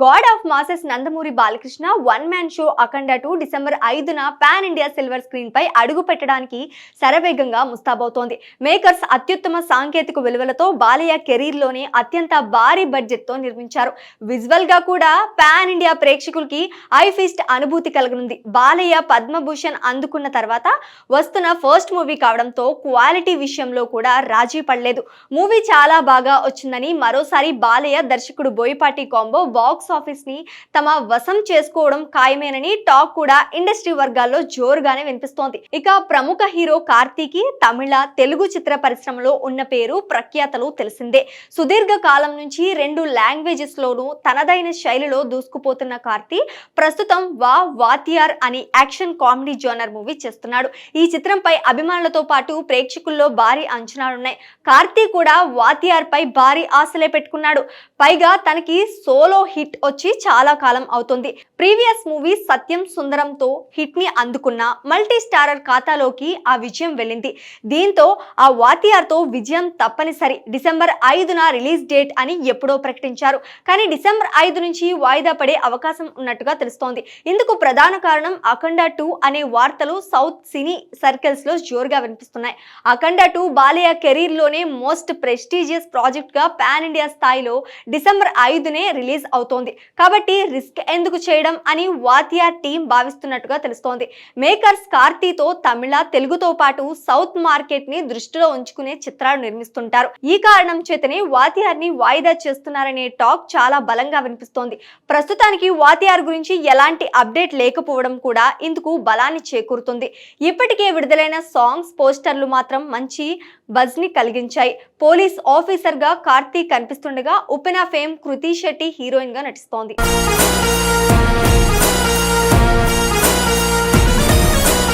God of masses Nandamuri Balakrishna one man show Akhanda two December ఐదున pan India silver screen పై అడుగు పెట్టడానికి శరవేగంగా ముస్తాబవుతోంది. మేకర్స్ అత్యుత్తమ సాంకేతిక విలువలతో బాలయ్య కెరీర్లోనే అత్యంత భారీ బడ్జెట్తో నిర్మించారు. విజువల్గా కూడా పాన్ ఇండియా ప్రేక్షకులకి ఐ అనుభూతి కలగనుంది. బాలయ్య పద్మభూషణ్ అందుకున్న తర్వాత వస్తున్న ఫస్ట్ మూవీ కావడంతో క్వాలిటీ విషయంలో కూడా రాజీ పడలేదు. మూవీ చాలా బాగా వచ్చిందని మరోసారి బాలయ్య దర్శకుడు బోయపాటి కాంబో బాక్స్ ఆఫీస్ని తమ వశం చేసుకోవడం ఖాయమేనని టాక్ కూడా ఇండస్ట్రీ వర్గాల్లో జోరుగానే వినిపిస్తోంది. ఇక ప్రముఖ హీరో కార్తీకి తమిళ తెలుగు చిత్ర పరిశ్రమలో ఉన్న పేరు ప్రఖ్యాతలు తెలిసిందే. సుదీర్ఘ కాలం నుంచి రెండు లాంగ్వేజెస్ లోనూ తనదైన శైలిలో దూసుకుపోతున్న కార్తీ ప్రస్తుతం వా వాతియార్ అని యాక్షన్ కామెడీ జోనర్ మూవీ చేస్తున్నాడు. ఈ చిత్రంపై అభిమానులతో పాటు ప్రేక్షకుల్లో భారీ అంచనాలున్నాయి. కార్తీ కూడా వాతియార్ పై భారీ ఆశలే పెట్టుకున్నాడు. పైగా తనకి సోలో హిట్ వచ్చి చాలా కాలం అవుతుంది. ప్రీవియస్ మూవీ సత్యం సుందరంతో హిట్ని అందుకున్న మల్టీ స్టారర్ ఖాతాలోకి ఆ విజయం వెళ్ళింది. దీంతో ఆ వాతియార్తో విజయం తప్పనిసరి. డిసెంబర్ ఐదున రిలీజ్ డేట్ అని ఎప్పుడో ప్రకటించారు. కానీ డిసెంబర్ ఐదు నుంచి వాయిదా పడే అవకాశం ఉన్నట్టుగా తెలుస్తోంది. ఇందుకు ప్రధాన కారణం అఖండ టూ అనే వార్తలు సౌత్ సినీ సర్కిల్స్లో జోరుగా వినిపిస్తున్నాయి. అఖండ టూ బాలయ్య కెరీర్లోనే మోస్ట్ ప్రెస్టీజియస్ ప్రాజెక్ట్గా పాన్ ఇండియా స్థాయిలో డిసెంబర్ ఐదునే రిలీజ్ అవుతోంది. కాబట్టి రిస్క్ ఎందుకు చేయడం అని వాతియా టీం భావిస్తున్నట్టుగా తెలుస్తోంది. మేకర్స్ కార్తీతో తమిళ తెలుగుతో పాటు సౌత్ మార్కెట్ని దృష్టిలో ఉంచుకునే చిత్రాలు నిర్మిస్తుంటారు. ఈ కారణం చేతనే వాతియార్ని వాయిదా చేస్తున్నారనే టాక్ చాలా బలంగా వినిపిస్తోంది. ప్రస్తుతానికి వాతియార్ గురించి ఎలాంటి అప్డేట్ లేకపోవడం కూడా ఇందుకు బలాన్ని చేకూరుతుంది. ఇప్పటికే విడుదలైన సాంగ్స్ పోస్టర్లు మాత్రం మంచి బజ్ని కలిగించాయి. పోలీస్ ఆఫీసర్గా కార్తీక్ కనిపిస్తుండగా ఉపెనా ఫేమ్ కృతి శెట్టి హీరోయిన్గా నటిస్తోంది